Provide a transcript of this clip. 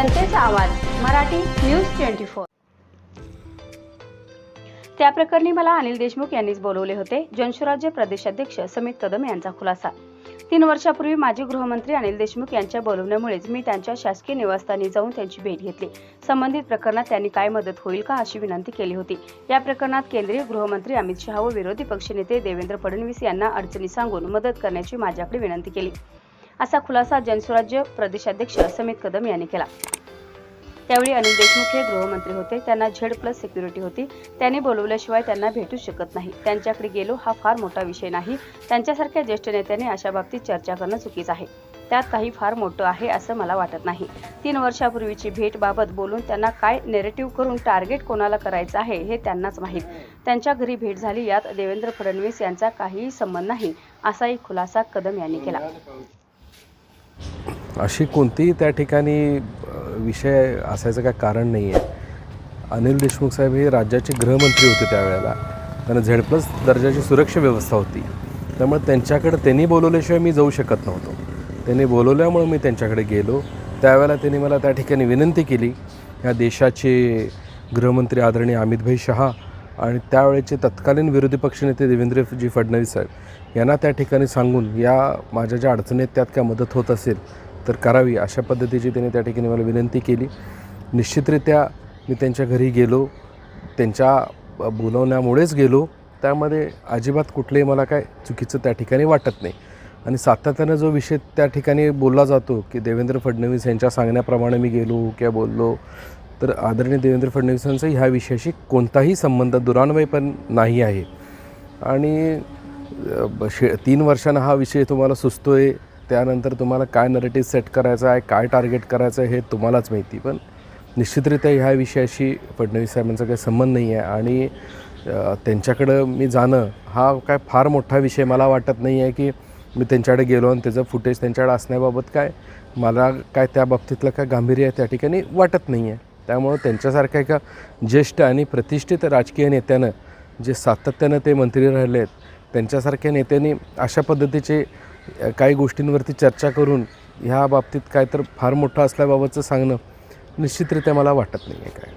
आवाज Marathi news twenty four. त्या प्रकरणी मला अनिल देशमुख यांनीच बोलवले होते. जनसुराज्य प्रदेशाध्यक्ष समित कदम यांचा खुलासा. तीन वर्षापूर्वी माजी गृहमंत्री अनिल देशमुख यांच्या बोलवण्यामुळेच मी त्यांच्या शासकीय निवासस्थानी जाऊन त्यांची भेट घेतली. संबंधित प्रकरणात त्यांनी काय मदत होईल का अशी विनंती केली होती. या प्रकरणात केंद्रीय गृहमंत्री अमित शहा व विरोधी पक्षनेते देवेंद्र फडणवीस यांना अडचणी सांगून मदत करण्याची माझ्याकडे विनंती केली. असा खुलासा जनस्वराज्य प्रदेशाध्यक्ष समित कदम यांनी केला. त्यावेळी अनिल देशमुख हे गृहमंत्री होते. त्यांना झेड प्लस सिक्युरिटी होती. त्यांनी बोलवल्याशिवाय त्यांना भेटू शकत नाही. त्यांच्याकडे गेलो हा फार मोठा विषय नाही. त्यांच्यासारख्या ज्येष्ठ नेत्याने अशा बाबतीत चर्चा करणं चुकीचं आहे. त्यात काही फार मोठं आहे असं मला वाटत नाही. तीन वर्षापूर्वीची भेट बाबत बोलून त्यांना काय नेरेटिव्ह करून टार्गेट कोणाला करायचं आहे हे त्यांनाच माहीत. त्यांच्या घरी भेट झाली. यात देवेंद्र फडणवीस यांचा काहीही संबंध नाही असाही खुलासा कदम यांनी केला. अशी कोणतीही त्या ठिकाणी विषय असायचं काय कारण नाही आहे अनिल देशमुख साहेब हे राज्याचे गृहमंत्री होते त्यावेळेला. त्यांना झेड प्लस दर्जाची सुरक्षा व्यवस्था होती. त्यामुळे त्यांच्याकडे त्यांनी बोलवल्याशिवाय मी जाऊ शकत नव्हतो. त्यांनी बोलवल्यामुळे मी त्यांच्याकडे गेलो. त्यावेळेला त्यांनी मला त्या ठिकाणी विनंती केली या देशाचे गृहमंत्री आदरणीय अमितभाई शहा आणि त्यावेळेचे तत्कालीन विरोधी पक्षनेते देवेंद्रजी फडणवीस साहेब यांना त्या ठिकाणी सांगून या माझ्या ज्या अडचणी आहेत त्यात काय मदत होत असेल तर करावी अशा पद्धतीची त्यांनी त्या ठिकाणी मला विनंती केली. निश्चितरित्या मी त्यांच्या घरी गेलो त्यांच्या बोलवण्यामुळेच गेलो. त्यामध्ये अजिबात कुठलंही मला काय चुकीचं त्या ठिकाणी वाटत नाही. आणि सातत्यानं जो विषय त्या ठिकाणी बोलला जातो की देवेंद्र फडणवीस यांच्या सांगण्याप्रमाणे मी गेलो किंवा बोललो तर आदरणीय देवेंद्र फडणवीसांचा ह्या विषयाशी कोणताही संबंध दुरान्वय पण नाही आहे. आणि ब- शे तीन वर्षांना हा विषय तुम्हाला सुचतो आहे त्यानंतर तुम्हाला काय नरेटिव्ह सेट करायचं आहे काय टार्गेट करायचं आहे हे तुम्हालाच माहिती. पण निश्चितरित्या ह्या विषयाशी फडणवीस साहेबांचा काही संबंध नाही आहे आणि त्यांच्याकडं मी जाणं हा काय फार मोठा विषय मला वाटत नाही आहे की मी त्यांच्याकडे गेलो आणि त्याचं फुटेज त्यांच्याकडे असण्याबाबत काय मला काय त्या बाबतीतलं काय गांभीर्य आहे त्या ठिकाणी वाटत नाही आहे त्यामुळं त्यांच्यासारख्या एका ज्येष्ठ आणि प्रतिष्ठित राजकीय नेत्यानं जे सातत्यानं ते मंत्री राहिले आहेत त्यांच्यासारख्या नेत्यांनी अशा पद्धतीचे काही गोष्टींवरती चर्चा करून ह्या बाबतीत काय तर फार मोठं असल्याबाबतचं सांगणं निश्चितरित्या मला वाटत नाही आहे काय.